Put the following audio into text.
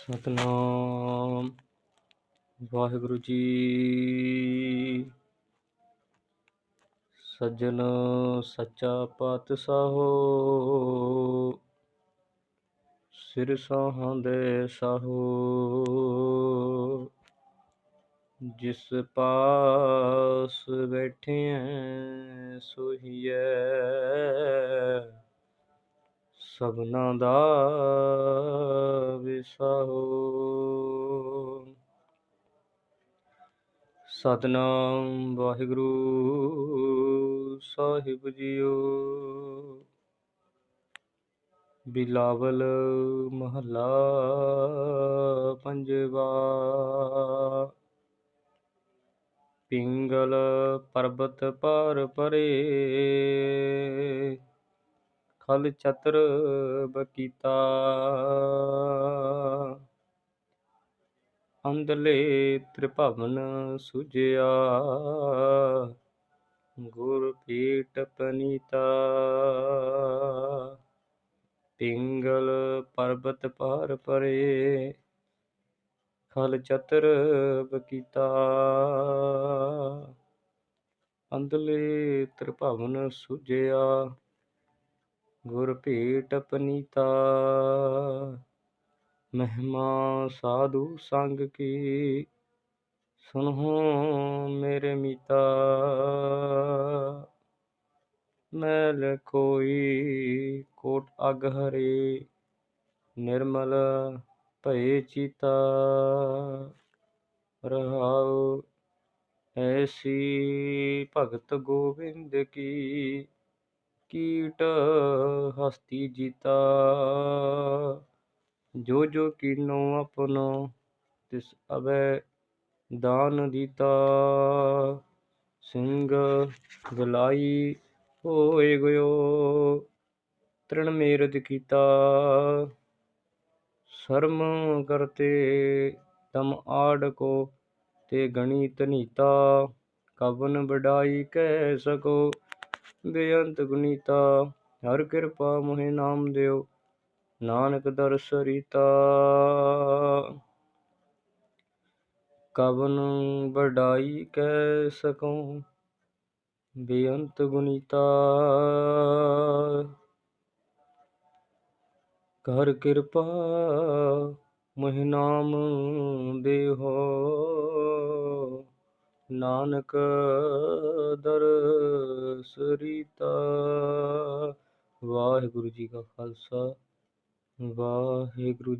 ਸਤਨਾਮ ਵਾਹਿਗੁਰੂ ਜੀ। ਸੱਜਣ ਸੱਚਾ ਪਾਤਸ਼ਾਹੋ ਸਿਰ ਸਾਹਾਂ ਦੇ ਸਾਹੋ ਜਿਸ ਪਾਸ ਬੈਠਿਐ ਸੋਹੀਐ। ਸਭਨਾ ਦਾ ਵਿਸਾਹੋ ਸਤਨਾਮ ਵਾਹਿਗੁਰੂ ਸਾਹਿਬ ਜੀਓ। ਬਿਲਾਵਲ ਮਹੱਲਾ ਪੰਜਵਾ। ਪਿੰਗਲ ਪਰਬਤ ਪਰ ਪਰੇ। ਖਲ ਚਤਰ ਬਕੀਤਾ। ਅੰਦਲੇ ਤ੍ਰਿਭਵਨ ਸੁਜਿਆ, ਗੁਰ ਪੀਟ ਪਨੀਤਾ। ਪਿੰਗਲ ਪਰਬਤ ਪਾਰ ਪਰੇ ਖਲ ਚਤਰ ਬਕੀਤਾ। ਅੰਦਲੇ ਤ੍ਰਿਭਵਨ ਸੁਜਿਆ ਗੁਰ ਭੇਟ ਪਨੀਤਾ, ਮਹਿਮਾ ਸਾਧੂ ਸੰਗ ਕੀ। ਸੁਨਹੁ ਮੇਰੇ ਮੀਤਾ, ਮੈਲ ਕੋਈ ਕੋਟ ਅਗ ਹਰੇ। ਨਿਰਮਲ ਭਏ ਚੀਤਾ, ਰਹਾਉ ਐਸੀ ਭਗਤ ਗੋਬਿੰਦ ਕੀ। ਕੀਟ ਹਸਤੀ ਜੀਤਾ। ਜੋ ਜੋ ਕੀਨੋ ਆਪਨੋ, ਤਿਸ ਅਬੈ ਦਾਨ ਦੀਤਾ। ਸਿੰਘ ਗਲਾਈ ਹੋਏ ਗਇਓ ਤ੍ਰਿਣ ਮੇਰਦ ਕੀਤਾ। ਸ਼ਰਮ ਕਰਤੇ ਤਮ ਆੜ ਕੋ, ਤੇ ਗਣੀ ਤਨੀਤਾ ਕਵਨ ਵਡਾਈ ਕਹਿ ਸਕੋ ਬੇਅੰਤ ਗੁਨੀਤਾ, ਹਰ ਕਿਰਪਾ ਮੋਹਿ ਨਾਮ ਦਿਓ, ਨਾਨਕ ਦਰਸ ਰੀਤਾ। ਕਵਨ ਵਡਾਈ ਕਹਿ ਸਕਉ, ਬੇਅੰਤ ਗੁਨੀਤਾ। ਕਰ ਕਿਰਪਾ ਮਹਿ ਨਾਮ ਦੇਹੋ ਨਾਨਕ ਦਰਸ ਰੀਤਾ ਵਾਹਿਗੁਰੂ ਜੀ ਕਾ ਖਾਲਸਾ ਵਾਹਿਗੁਰੂ